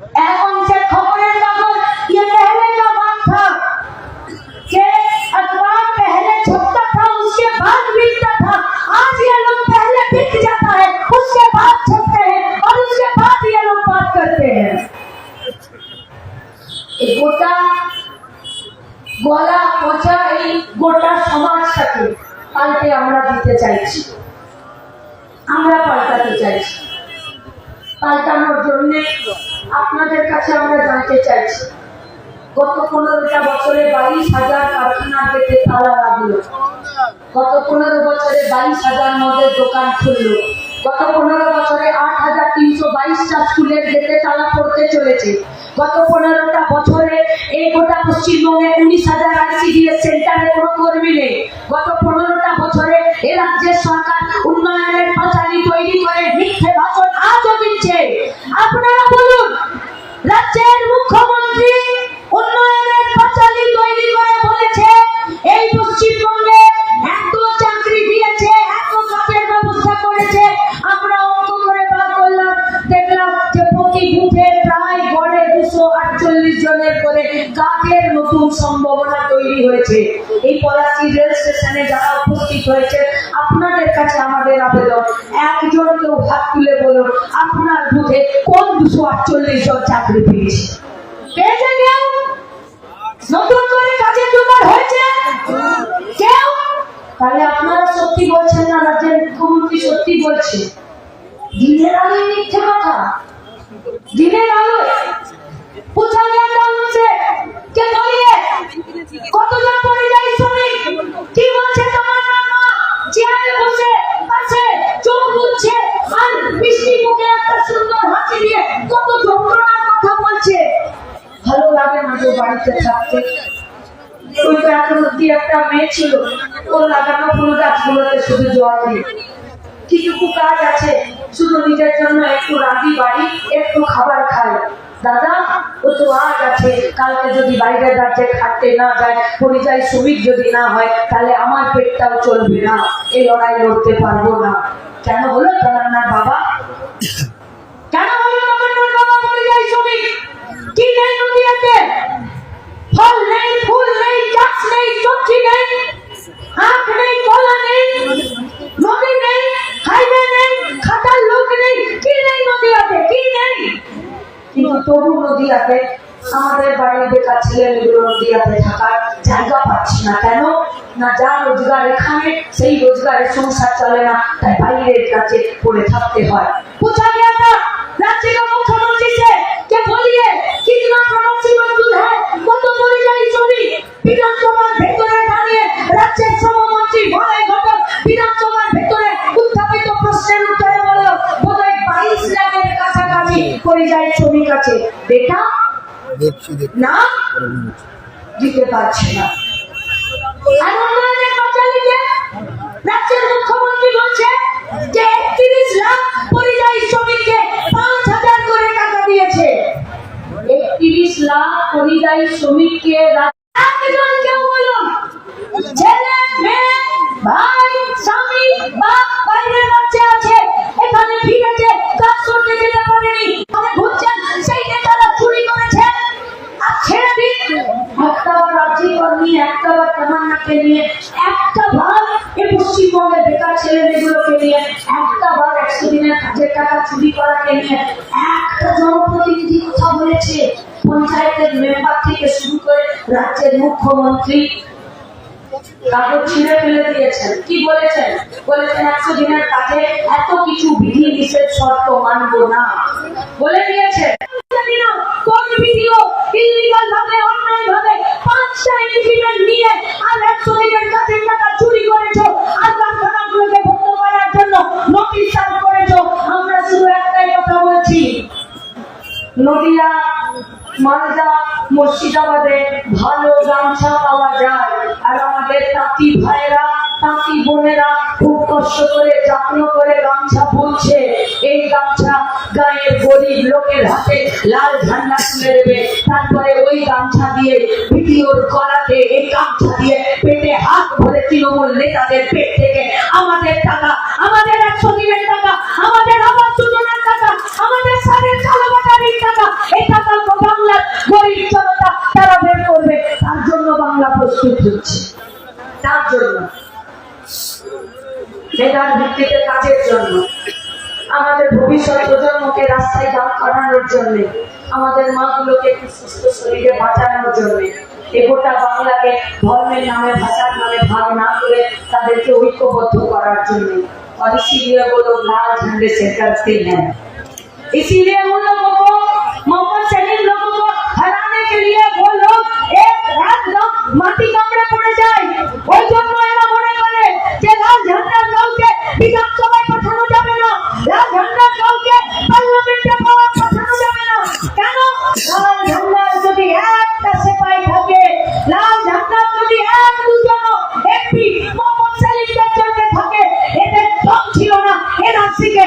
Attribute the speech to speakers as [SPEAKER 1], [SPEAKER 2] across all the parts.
[SPEAKER 1] एक उनसे खबरें कागज ये पहले का बात था कि अखबार पहले छपता था उसके बाद बिकता था आज ये लोग पहले बिक जाता है उसके बाद छपते हैं और उसके बाद ये लोग बात करते हैं এই গোটা গলা পচা এই গোটা সমাজটাকে পাল্টে আমরা দিতে চাইছি আমরা পাল্টাতে চাইছি পাল্টানোর জন্য আপনাদের কাছে আমরা জানতে চাইছি, গত পনেরোটা বছরে বাইশ হাজার কারখানা গেটে তালা লাগল। গত পনেরো বছরে বাইশ হাজার মদের দোকান খুললো। গত পনেরো বছরে আট হাজার তিনশো বাইশটা স্কুলের গেটে তালা পড়তে চলেছে। গত পনেরোটা বছরে এই গোটা পশ্চিমবঙ্গে উনিশ হাজার আইসিডিএস সেন্টারে কোনো কর্মী নেই। গত পনেরোটা বছরে এ রাজ্যের সরকার উন্নয়নের পাঁচালি তৈরি করে মিথ্যে ভাষণ আজও দিচ্ছে। আপনারা রাজ্যের মুখ্যমন্ত্রী উন্নয়নের পাঁচালি তৈরি করে বলেছে, এই পশ্চিমবঙ্গে এত চাকরি দিয়েছে, এত কাজের ব্যবস্থা করেছে, আমরা অঙ্ক করে বার করলাম, দেখলাম যে প্রতি বুথে প্রায় গড়ে দুশো আটচল্লিশ জনের করে কাজের নতুন সম্ভাবনা তৈরি হয়েছে। এই পলাশি রেল স্টেশনে যারা উপস্থিত হয়েছে, আপনাদের কাছে আমাদের আবেদন। অন্য কেউ হাত তুলে বলুন আপনার বুথে কোন দুশো আটচল্লিশ জন চাকরি পেয়েছে? পেয়েছে কেউ? নতুন করে কাজের জোগাড় হয়েছে? কেউ? তাহলে আপনারা সত্যি বলছেন না, রাজ্যের মুখ্যমন্ত্রী সত্যি বলছে? দিনের আলোয় মিথ্যে কথা। দিনের আলোয়? কোথায় গেলাম হচ্ছে কে বলিয়ে কতজন পরিযায়ী শ্রমিক? কি বলছে তোমার মা চেয়ারে বসে আর বৃষ্টি মুখে একটা সুন্দর হাসি দিয়ে কত যন্ত্রণার কথা বলছে। ভালো লাগে না বাড়িতে থাকতে। একটা খাবার দাদা, ও তো যদি খাটতে না শ্রমিক যদি না হয়, তাহলে আমার পেটটাও চলবে না। এই লড়াই লড়তে পারব না। কেন হলো তামান্নার বাবা? কেন হলো তামান্নার বাবা পরিযায়ী শ্রমিক? কি নেই নদীয়াতে ফল নেই, ফুল নেই, গাছ নেই, সবজি নেই, আখ নেই, কলা নেই, নদী নেই, হাইওয়ে নেই, খাটার লোক নেই, কি নেই নদীয়াতে? কি নেই? কিন্তু তবু নদীয়াতে আমাদের বাড়ির বেকার ছেলেমেয়েগুলো নদীয়াতে থাকার জায়গা পাচ্ছি না কেন না যা রোজগার এখানে সেই রোজগারে সংসার চলে না তাই বাইরের কাছে পড়ে থাকতে হয় पूछा गया था राज्य का मुख्यमंत्री से कि बोलिए कितना प्रवासी मजदूर है কত পরিযায়ী শ্রমিক বিধানসভার ভেতরে দাঁড়িয়ে রাজ্যের শ্রমমন্ত্রী ভয় ঘটক বিধানসভার ভেতরে উত্থাপিত প্রশ্নের উত্তরে বলল বোধহয় বাইশ লাখের কাছাকাছি পরিযায়ী শ্রমিক আছে দেখা
[SPEAKER 2] দেখছি
[SPEAKER 1] দিতে পারছে না। টাকা দিয়েছে। একত্রিশ লাখ পরিযায়ী শ্রমিককে একজন কেউ ভাই, স্বামী বাপ বাইরের রাজ্যে আছে, এখানে ফিরেছে কাজ তামান্নাকে নিয়ে, একটা বার এই পশ্চিমবঙ্গের বেকার ছেলে মেয়েগুলোকে নিয়ে, একটা বার একশো দিনের কাজের টাকা চুরি করাকে নিয়ে, একটা জনপ্রতিনিধি কথা বলেছে। পঞ্চায়েতের মেম্বার থেকে শুরু করে রাজ্যের মুখ্যমন্ত্রী কাগজ ছিঁড়ে ফেলে দিয়েছেন। কি বলেছেন? বলেছেন একশো দিনের কাজে এত কিছু বিধি নিষেধ শর্ত মানবো না। বলে দিয়েছেন। কোন ভিডিও ইলিগাল ভাবে নদিয়া, মালদা, মুর্শিদাবাদে ভালো গামছা পাওয়া যায়। আর আমাদের তাঁতি ভাইরা তাঁতি বোনেরা খুব কষ্ট করে, যত্ন করে গামছা বুনছে। এই গামছা গায়ের গরিব লোকের হাতে লাল ঝান্ডা তুলে দেবে। তারপরে ওই গামছা দিয়ে ভিডিওর গলাতে, এই গামছা দিয়ে পেটে হাত ভরে তৃণমূল নেতাদের পেট থেকে আমাদের টাকা, আমাদের একশো টাকা এই টাকা তো বাংলার গরিব জনতা তারা বের করবে তার জন্য বাংলা প্রস্তুত হচ্ছে তার জন্য মেধার ভিত্তিতে কাজের জন্য আমাদের ভবিষ্যৎ প্রজন্মকে রাস্তায় দাঁড় করানোর জন্য আমাদের মাগুলোকে একটু সুস্থ শরীরে বাঁচানোর জন্য এ গোটা বাংলাকে ধর্মের নামে ভাষার নামে ভাগ না করে তাদেরকে ঐক্যবদ্ধ করার জন্য और इसीलिए वो लोग लाल झंडे से करते हैं इसीलिए उन लोगों একদম মাটি কামড়ে পড়ে যায়। ওই মনে করে যে লাল ঝান্ডার কাউকে বিধানসভায় পাঠানো না। লাল ঝান্ডার কাউকে পার্লামেন্টে পাঠানো না। কেন? লাল যদি একটা সেপাই থাকে, লাল ঝান্ডার যদি এক থাকে, এদের দম ছিল না। এনআরসিকে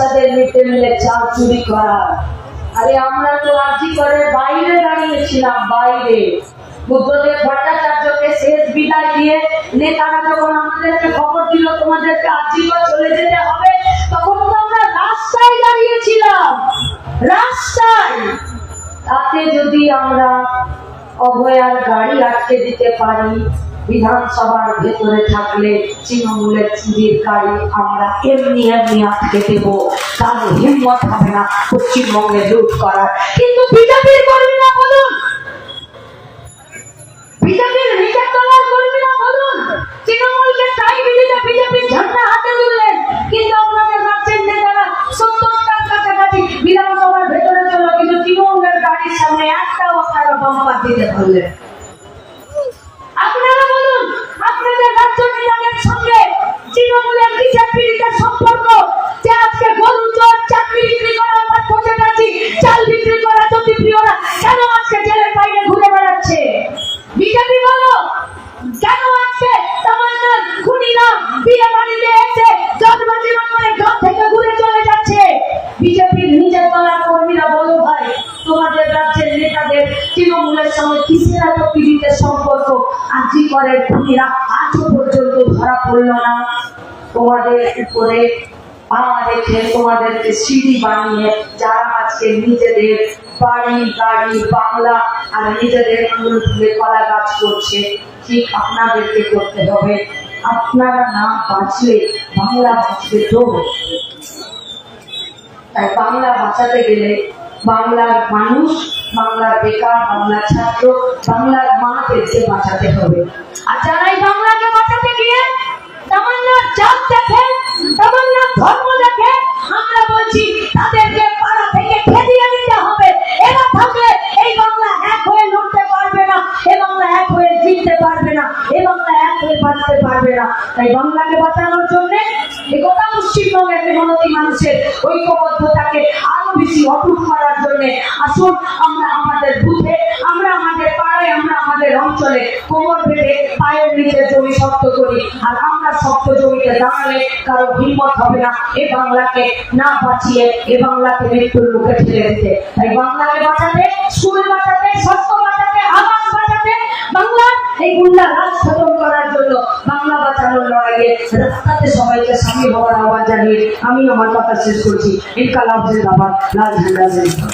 [SPEAKER 1] বাচ্চাদের মিড মিলে চাল চুরি করা। আরে আমরা তো আর্জি করে বাইরে দাঁড়িয়েছিলাম, বাইরে। বুদ্ধদেব ভট্টাচার্যকে শেষ বিদায় দিয়ে নেতারা যখন আমাদেরকে খবর দিল তোমাদেরকে আর্জি চলে যেতে হবে, তখন তো আমরা রাস্তায় দাঁড়িয়েছিলাম, রাস্তায়। তাতে যদি আমরা অভয়ার গাড়ি আটকে দিতে পারি। বিধানসভার ভেতরে থাকলে তৃণমূলের চুরির গাড়ি আমরা এমনি এমনি আটকে দেব। তাহলে হিম্মত হবে না পশ্চিমবঙ্গে লুট করার। কিন্তু বিজেপির কর্মীরা বলুন বলুন বিধানসভার ভেতরে চলো, কিন্তু তৃণমূলের গাড়ির সামনে আপনারা বাম্পার আপনাদের রাজ্য নেতাদের সঙ্গে তৃণমূলের পীড়িতের সম্পর্ক, যে আজকে গরু চাকরি বিক্রি করা আমার পথে চাল বিক্রি করা প্রিয়রা কেন এত পীড়িতের সম্পর্ক আজি করে খুনিরা আজও পর্যন্ত ধরা পড়ল না। তোমাদের উপরে তোমাদেরকে সিঁড়ি বানিয়ে যারা আজকে নিজেদের বাড়ি, গাড়ি, বাংলা আর নিজেদের ফুল ফুলে কলা গাছ করছে, ঠিক আপনাদেরকে করতে হবে। আপনারা না বাঁচলে বাংলা বাঁচবে তো? তাই বাংলা বাঁচাতে গেলে বাংলার মানুষ, বাংলার বেকার, বাংলার ছাত্র, বাংলার মা মাদেরকে বাঁচাতে হবে। আর যারা এই বাংলাকে বাঁচাতে গিয়ে তামান্নার জাত দেখে, তামান্নার ধর্ম দেখে আমরা বলছি, তাদেরকে পাড়া থেকে খেদিয়ে দিতে হবে। থাকলে এই বাংলা এক হয়ে লড়তে পারবে না, এ বাংলা এক হয়ে জিততে পারবে না, এ বাংলা এক হয়ে বাঁচতে পারবে না। তাই বাংলাকে বাঁচানোর জন্য গোটা পশ্চিমবঙ্গের মানুষের ঐক্যবদ্ধতাকে বেশি অটুট করার জন্য আসুন আমরা আমাদের বুথে, আমরা আমাদের পাড়ায়, আমরা আমাদের অঞ্চলে কোমর বেঁধে পায়ের নিচে জমি শক্ত করি। আর আমরা শক্ত জমিতে দাঁড়ালে কারও হিম্মত হবে না। এ বাংলাকে না বাঁচিয়ে এ বাংলাকে মৃত্যুর মুখে ঠেলে দিতে। তাই বাংলাকে বাঁচাতে, স্কুল বাঁচাতে, স্বাস্থ্য বাঁচাতে আবাস বাঁচাতে বাংলার এই গুন্ডা রাজ খতম করার জন্য বাংলা বাঁচানোর লড়াইয়ে রাস্তাতে সবাইকে সামিল হওয়ার আহ্বান জানিয়ে আমি আমার কথা শেষ করছি। ইনকালাব জিন্দাবাদ, লাল ঝান্ডা জিন্দাবাদ।